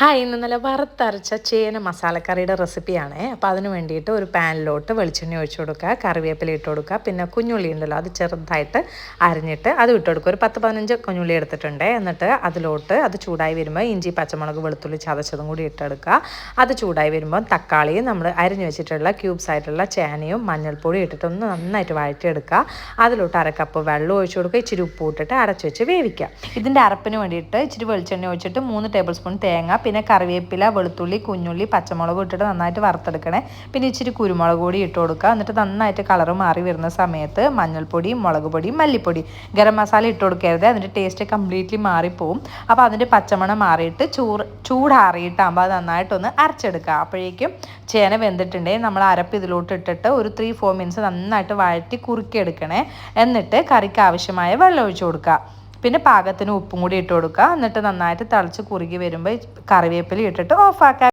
Hi ഇന്ന് നല്ല വറുത്തരച്ച ചേന മസാലക്കറിയുടെ റെസിപ്പിയാണേ. അപ്പോൾ അതിന് വേണ്ടിയിട്ട് ഒരു പാനിലോട്ട് വെളിച്ചെണ്ണ ഒഴിച്ചു കൊടുക്കുക കറിവേപ്പില ഇട്ട് കൊടുക്കുക പിന്നെ കുഞ്ഞുള്ളി ഉണ്ടല്ലോ അത് ചെറുതായിട്ട് അരിഞ്ഞിട്ട് അത് ഇട്ട് കൊടുക്കുക. ഒരു പത്ത് പതിനഞ്ച് കുഞ്ഞുള്ളി എടുത്തിട്ടുണ്ട്. എന്നിട്ട് അതിലോട്ട് അത് ചൂടായി വരുമ്പോൾ ഇഞ്ചി പച്ചമുളക് വെളുത്തുള്ളി ചതച്ചതും കൂടി ഇട്ടെടുക്കുക. അത് ചൂടായി വരുമ്പോൾ തക്കാളിയും നമ്മൾ അരിഞ്ഞു വെച്ചിട്ടുള്ള ക്യൂബ്സ് ആയിട്ടുള്ള ചേനയും മഞ്ഞൾപ്പൊടി ഇട്ടിട്ട് ഒന്ന് നന്നായിട്ട് വഴറ്റിയെടുക്കുക. അതിലോട്ട് അരക്കപ്പ് വെള്ളം ഒഴിച്ചു കൊടുക്കുക. ഇച്ചിരി ഉപ്പ് ഇട്ടിട്ട് അടച്ചു വെച്ച് വേവിക്കുക. ഇതിന്റെ അരപ്പിന് വേണ്ടിയിട്ട് ഇച്ചിരി വെളിച്ചെണ്ണ ഒഴിച്ചിട്ട് മൂന്ന് ടേബിൾ സ്പൂൺ തേങ്ങ പിന്നെ കറിവേപ്പില വെളുത്തുള്ളി കുഞ്ഞുള്ളി പച്ചമുളക് ഇട്ടിട്ട് നന്നായിട്ട് വറുത്തെടുക്കണേ. പിന്നെ ഇച്ചിരി കുരുമുളക് പൊടി ഇട്ട് കൊടുക്കുക. എന്നിട്ട് നന്നായിട്ട് കളറ് മാറി വരുന്ന സമയത്ത് മഞ്ഞൾപ്പൊടി മുളക് പൊടി മല്ലിപ്പൊടി ഗരം മസാല ഇട്ട് കൊടുക്കരുത്. അതിന്റെ ടേസ്റ്റ് കംപ്ലീറ്റ്ലി മാറിപ്പോവും. അപ്പോൾ അതിന്റെ പച്ചമണം മാറിയിട്ട് ചൂറ് ചൂടാറിയിട്ടാകുമ്പോൾ അത് നന്നായിട്ടൊന്ന് അരച്ചെടുക്കുക. അപ്പോഴേക്കും ചേന വെന്തിട്ടുണ്ടെങ്കിൽ നമ്മൾ അരപ്പ് ഇതിലോട്ട് ഇട്ടിട്ട് ഒരു ത്രീ ഫോർ മിനിറ്റ്സ് നന്നായിട്ട് വഴറ്റി കുറുക്കിയെടുക്കണേ. എന്നിട്ട് കറിക്ക് ആവശ്യമായ വെള്ളം ഒഴിച്ചു കൊടുക്കുക. പിന്നെ പാകത്തിന് ഉപ്പും കൂടി ഇട്ട് കൊടുക്കുക. എന്നിട്ട് നന്നായിട്ട് തിളച്ച് കുറുകി വരുമ്പോൾ കറിവേപ്പില ഇട്ടിട്ട് ഓഫാക്കുക